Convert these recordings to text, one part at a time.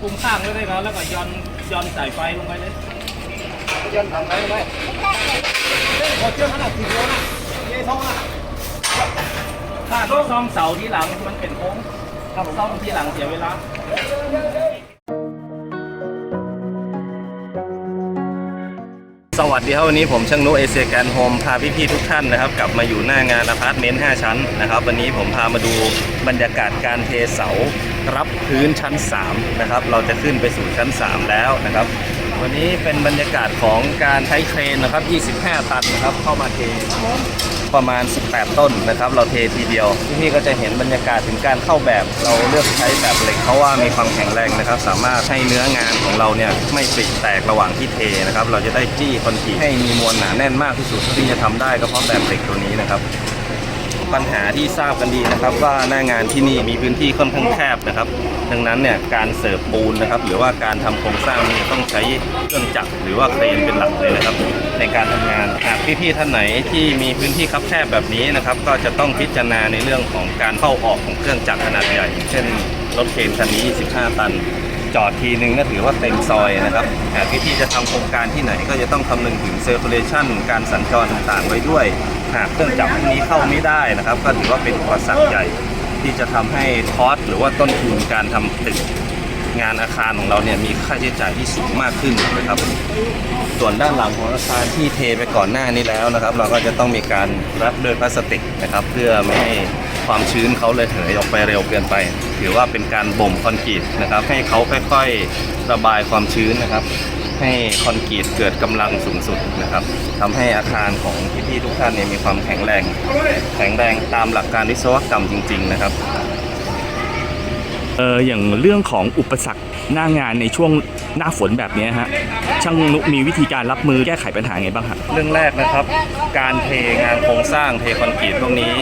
คุมข้างไว้ได้ครับแล้วก็ย้อนย้อนสายไฟลงไปเลยยันทำไรไหมขอเชื่อขนาดสิบโลนะเย้ท้องอะถ้าต้องซ่อมเสาที่หลังมันเป็นโค้งถ้าซ่อมที่หลังเสียเวลา สวัสดีครับวันนี้ผมช่างนุเอเชียแกนโฮมพาพี่ๆทุกท่านนะครับกลับมาอยู่หน้างานอพาร์ตเมนต์5ชั้นนะครับวันนี้ผมพามาดูบรรยากาศการเทเสารับพื้นชั้น 3 นะครับ เราจะขึ้นไปสู่ชั้น 3 แล้วนะครับ วันนี้เป็นบรรยากาศของการใช้เครนนะครับ 25 ตันนะครับ เข้ามาเทประมาณ 18 ต้นนะครับ เราเททีเดียวพี่ๆก็จะเห็นบรรยากาศถึงการเข้าแบบ เราเลือกใช้แบบเหล็กเพราะว่ามีความแข็งแรงนะครับ สามารถให้เนื้องานของเราเนี่ยไม่ปริแตกระหว่างที่เทนะครับ เราจะได้จี้คอนกรีตให้มีมวลหนาแน่นมากที่สุดที่จะทำได้ก็เพราะแบบเหล็กตัวนี้นะครับ ปัญหาที่ทราบกันดีนะครับ ว่าหน้างานที่นี่มีพื้นที่ค่อนข้างแคบนะครับ ดังนั้นเนี่ยการเสิร์ฟปูนนะครับ หรือว่าการทำโครงสร้างนี่ต้องใช้เครื่องจักรหรือว่าเครนเป็นหลักเลยนะครับ ในการทำงานหากพี่ๆท่านไหนที่มีพื้นที่คับแคบแบบนี้นะครับ ก็จะต้องพิจารณาในเรื่องของการเข้าออกของเครื่องจักรขนาดใหญ่ เช่นรถเครนคันนี้15ตันจอดทีนึงก็ถือว่าเต็มซอยนะครับหากพี่ๆจะทำโครงการที่ไหนก็จะต้องคำนึงถึงเซอร์คูลเลชันการสัญจรต่างๆไว้ด้วย หากเครื่องจักรพวกนี้เข้าไม่ได้นะครับ ก็ถือว่าเป็นอุปสรรคใหญ่ที่จะทำให้คอสหรือว่าต้นทุนการทำตึกงานอาคารของเราเนี่ยมีค่าใช้จ่ายที่สูงมากขึ้นนะครับ ส่วนด้านหลังของอาคารที่เทไปก่อนหน้านี้แล้วนะครับ เราก็จะต้องมีการรับด้วยพลาสติกนะครับ เพื่อไม่ให้ความชื้นเขาเลยเหยออกไปเร็วเกินไป ถือว่าเป็นการบ่มคอนกรีตนะครับ ให้เขาค่อยๆระบายความชื้นนะครับ ให้คอนกรีตเกิดกำลังสูงสุดนะครับทำให้อาคารของพี่ๆทุกท่านเนี่ยมีความแข็งแรง แข็งแรงตามหลักการวิศวกรรมจริง ๆ นะครับเอออย่างเรื่องของอุปสรรคหน้างานในช่วงหน้าฝนแบบเนี้ยฮะช่างนุมีวิธีการรับมือแก้ไขปัญหาไงบ้างฮะเรื่องแรกนะครับ การเทงานโครงสร้างเทคอนกรีตพวกนี้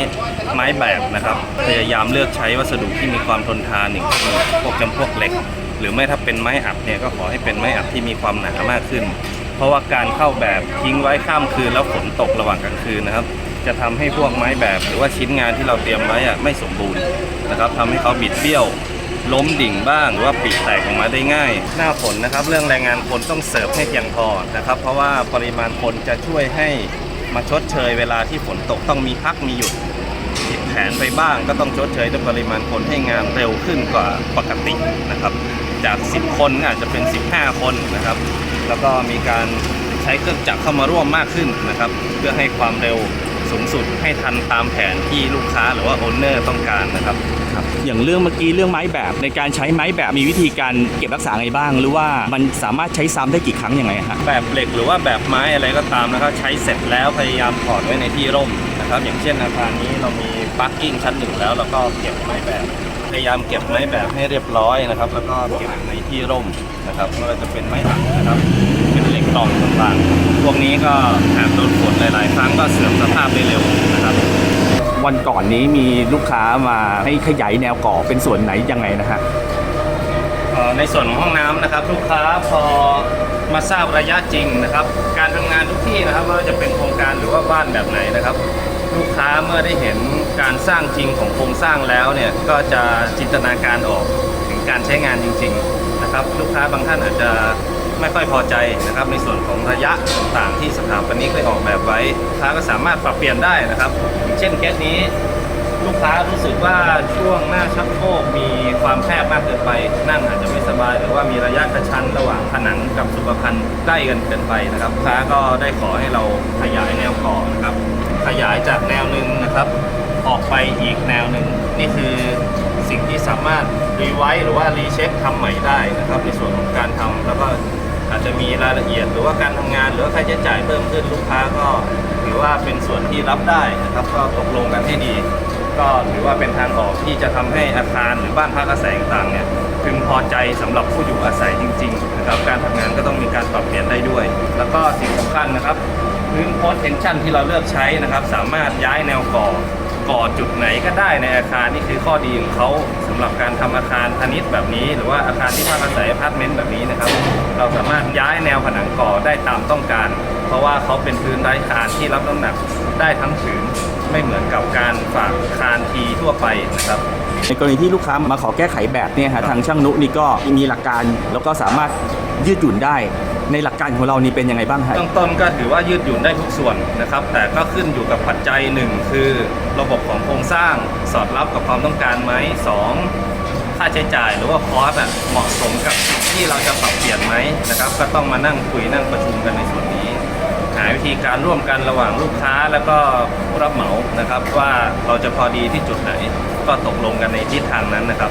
ไม้แบบนะครับ พยายามเลือกใช้วัสดุที่มีความทนทานอย่างเช่นพวกจำพวกเหล็ก หรือไม่ถ้าเป็นไม้อัดเนี่ยก็ขอให้เป็นไม้อัดที่มีความหนามากขึ้น เพราะว่าการเข้าแบบทิ้งไว้ข้ามคืนแล้วฝนตกระหว่างกลางคืนนะครับ จะทำให้พวกไม้แบบหรือว่าชิ้นงานที่เราเตรียมไว้อะไม่สมบูรณ์นะครับทำให้เขาบิดเบี้ยวล้มดิ่งบ้างหรือว่าปลิแตกออกมาได้ง่าย หน้าฝนนะครับ เรื่องแรงงานคนต้องเสิร์ฟให้เพียงพอนะครับ เพราะว่าปริมาณคนจะช่วยให้มาชดเชยเวลาที่ฝนตกต้องมีพักมีหยุดผิดแผนไปบ้าง ก็ต้องชดเชยด้วยปริมาณคนให้งานเร็วขึ้นกว่าปกตินะครับ จาก 10 คนก็อาจจะเป็น 15 คนนะครับ แล้วก็มีการใช้เครื่องจักรเข้ามาร่วมมากขึ้นนะครับ เพื่อให้ความเร็วสูงสุดให้ทันตามแผนที่ลูกค้าหรือว่าโอนเนอร์ต้องการนะครับ อย่างเรื่องเมื่อกี้เรื่องไม้แบบในการใช้ไม้แบบมีวิธีการเก็บรักษาไงบ้าง หรือว่ามันสามารถใช้ซ้ำได้กี่ครั้งยังไงฮะแบบเหล็กหรือว่าแบบไม้อะไรก็ตามนะครับใช้เสร็จแล้วพยายามถอดไว้ในที่ร่มนะครับ อย่างเช่นอาคารนี้เรามีปาร์กิ้งชั้นหนึ่งแล้วเราก็เก็บไม้แบบ พยายามเก็บไม้แบบให้เรียบร้อยนะครับ แล้วก็เก็บในที่ร่มนะครับไม่ว่าจะเป็นไม้อัดนะครับเป็นเหล็กตอกต่างๆ พวกนี้ก็หากโดนฝนหลาย ๆ ครั้งก็เสื่อมสภาพได้เร็วนะครับ วันก่อนนี้มีลูกค้ามาให้ขยายแนวก่อเป็นส่วนไหนยังไงนะฮะเอ่อในส่วนของห้องน้ำนะครับ ลูกค้าพอมาทราบระยะจริงนะครับ การทำงานทุกที่นะครับไม่ว่าจะเป็นโครงการหรือว่าบ้านแบบไหนนะครับ ลูกค้าเมื่อได้เห็นการสร้างจริงของโครงสร้างแล้วเนี่ยก็จะจินตนาการออกถึงการใช้งานจริง ๆนะครับ ลูกค้าบางท่านอาจจะไม่ค่อยพอใจนะครับ ในส่วนของระยะต่างๆที่สถาปนิกได้ออกแบบไว้ลูกค้าก็สามารถปรับเปลี่ยนได้นะครับ เช่นเคสนี้ ลูกค้ารู้สึกว่าช่วงหน้าชักโครกมีความแคบมากเกินไป นั่งอาจจะไม่สบาย หรือว่ามีระยะกระชั้นระหว่างผนังกับสุขภัณฑ์ใกล้กันเกินไปนะครับลูกค้าก็ได้ขอให้เราขยายแนวก่อนะครับ ขยายจากแนวหนึ่งนะครับ ออกไปอีกแนวหนึ่งนี่คือสิ่งที่สามารถรีไวซ์หรือว่ารีเช็คทำใหม่ได้นะครับ ในส่วนของการทำแล้วก็อาจจะมีรายละเอียดหรือว่าการทำงาน หรือว่าค่าใช้จ่ายเพิ่มขึ้นลูกค้าก็ถือว่าเป็นส่วนที่รับได้นะครับ ก็ตกลงกันให้ดี ก็ถือว่าเป็นทางออกที่จะทำให้อาคารหรือบ้านพักอาศัยต่างเนี่ย พึงพอใจสำหรับผู้อยู่อาศัยจริงๆนะครับการทำงานก็ต้องมีการปรับเปลี่ยนได้ด้วย แล้วก็สิ่งสำคัญนะครับพื้นโพสเทนชั่นที่เราเลือกใช้นะครับ สามารถย้ายแนวก่อ ก่อจุดไหนก็ได้ในอาคารนี่คือข้อดีของเขาสำหรับการทำอาคารพาณิชย์แบบนี้ หรือว่าอาคารที่พักอาศัยอพาร์ตเมนต์แบบนี้นะครับ เราสามารถย้ายแนวผนังก่อได้ตามต้องการ เพราะว่าเขาเป็นพื้นไร้คานที่รับน้ำหนักได้ทั้งผืนไม่เหมือนกับการฝากคานทีทั่วไปนะครับในกรณีที่ลูกค้ามาขอแก้ไขแบบเนี่ยฮะทางช่างนุนี่ก็มีหลักการแล้วก็สามารถยืดหยุ่นได้ ในหลักการของเรานี่เป็นยังไงบ้างฮะเบื้องต้นก็ถือว่ายืดหยุ่นได้ทุกส่วนนะครับ แต่ก็ขึ้นอยู่กับปัจจัยหนึ่งคือระบบของโครงสร้างสอดรับกับความต้องการไหมสองค่าใช้จ่ายหรือว่าคอสอะเหมาะสมกับที่เราจะปรับเปลี่ยนไหมนะครับ ก็ต้องมานั่งคุยนั่งประชุมกันในส่วนนี้ หาวิธีการร่วมกันระหว่างลูกค้าแล้วก็ผู้รับเหมานะครับ ว่าเราจะพอดีที่จุดไหน ก็ตกลงกันในทิศทางนั้นนะครับ